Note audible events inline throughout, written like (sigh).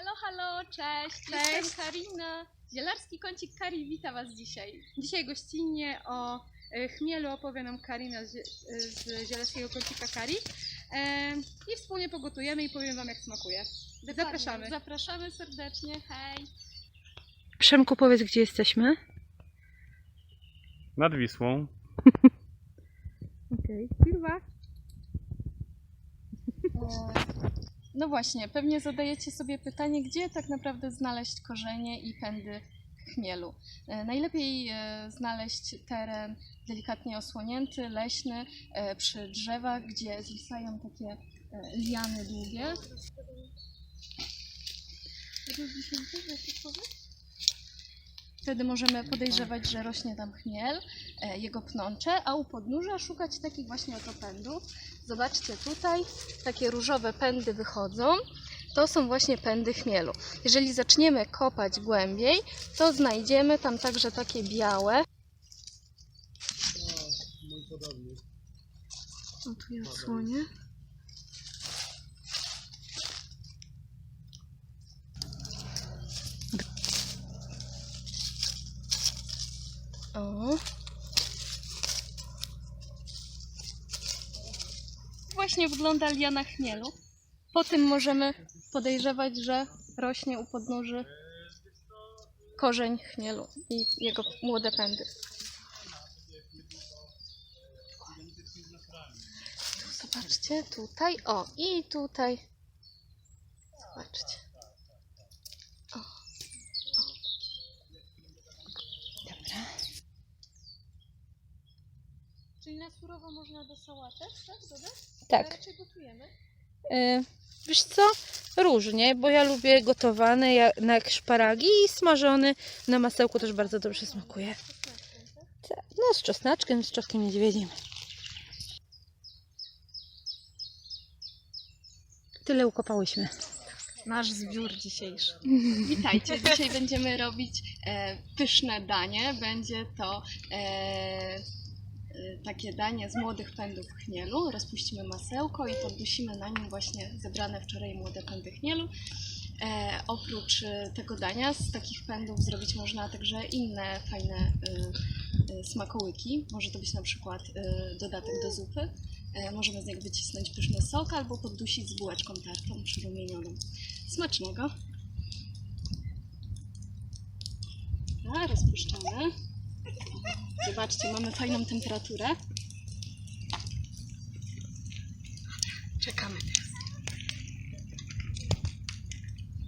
Halo, halo, cześć. Cześć. Jestem Karina. Zielarski kącik Kari wita Was dzisiaj. Dzisiaj gościnnie o e, chmielu opowie nam Karina z, z Zielarskiego Kącika Kari. E, I wspólnie pogotujemy i powiem Wam jak smakuje. Zapraszamy. Zapraszamy serdecznie, hej. Przemku powiedz gdzie jesteśmy. Nad Wisłą. (laughs) Okej. Kurwa. No właśnie, pewnie zadajecie sobie pytanie, gdzie tak naprawdę znaleźć korzenie i pędy chmielu. E, Najlepiej e, znaleźć teren delikatnie osłonięty, leśny, e, przy drzewach, gdzie zwisają takie liany długie. Wtedy możemy podejrzewać, że rośnie tam chmiel, e, jego pnącze, a u podnóża szukać takich właśnie oto pędów. Zobaczcie tutaj, takie różowe pędy wychodzą. To są właśnie pędy chmielu. Jeżeli zaczniemy kopać głębiej, to znajdziemy tam także takie białe. O, tu ja odsłonię. O. Właśnie wygląda liana chmielu. Po tym możemy podejrzewać, że rośnie u podnóży korzeń chmielu i jego młode pędy. Zobaczcie, tutaj, o i tutaj. Zobaczcie. O. o. Dobra. Czyli na surowo można do sałatek, tak? Dodać? Tak. Raczej gotujemy. Y, Wiesz co? Różnie, bo ja lubię gotowany jak, na szparagi i smażony na masełku też bardzo dobrze smakuje. Tak, No z czosnaczkiem, z czosnkiem niedźwiedzim. Tyle ukopałyśmy. Nasz zbiór dzisiejszy. (laughs) Witajcie. Dzisiaj będziemy robić e, pyszne danie. Będzie to e, takie danie z młodych pędów chmielu. Rozpuścimy masełko i podusimy na nim właśnie zebrane wczoraj młode pędy chmielu. E, oprócz e, tego dania z takich pędów zrobić można także inne fajne e, e, smakołyki. Może to być na przykład e, dodatek do zupy. E, możemy z niego wycisnąć pyszny sok albo poddusić z bułeczką tartą przyrumienioną. Smacznego. A, rozpuszczamy. Zobaczcie, mamy fajną temperaturę. Czekamy teraz.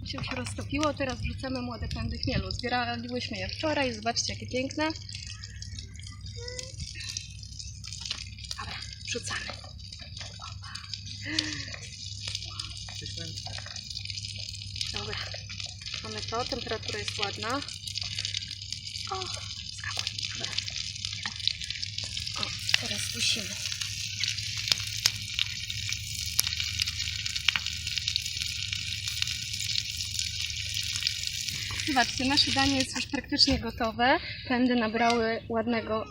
Się już roztopiło, teraz wrzucamy młode pędy chmielu. Zbieraliśmy je wczoraj, zobaczcie jakie piękne. Dobra, wrzucamy. Opa. Dobra, mamy to, temperatura jest ładna. O, skakuj, dobra. O, dusimy. Zobaczcie, nasze danie jest już praktycznie gotowe. Pędy nabrały ładnego,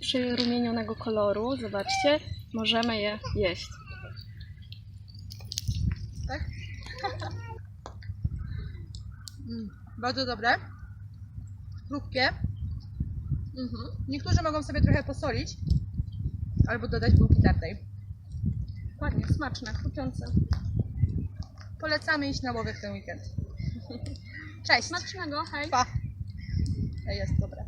przyrumienionego koloru. Zobaczcie, możemy je jeść. Mm, bardzo dobre. Chrupkie. Mhm. Niektórzy mogą sobie trochę posolić. Albo dodać bułki tartej. Ładnie, smaczne, chrupiące. Polecamy iść na łowy w ten weekend. (laughs) Cześć. Smacznego, hej! Pa. Jest dobre.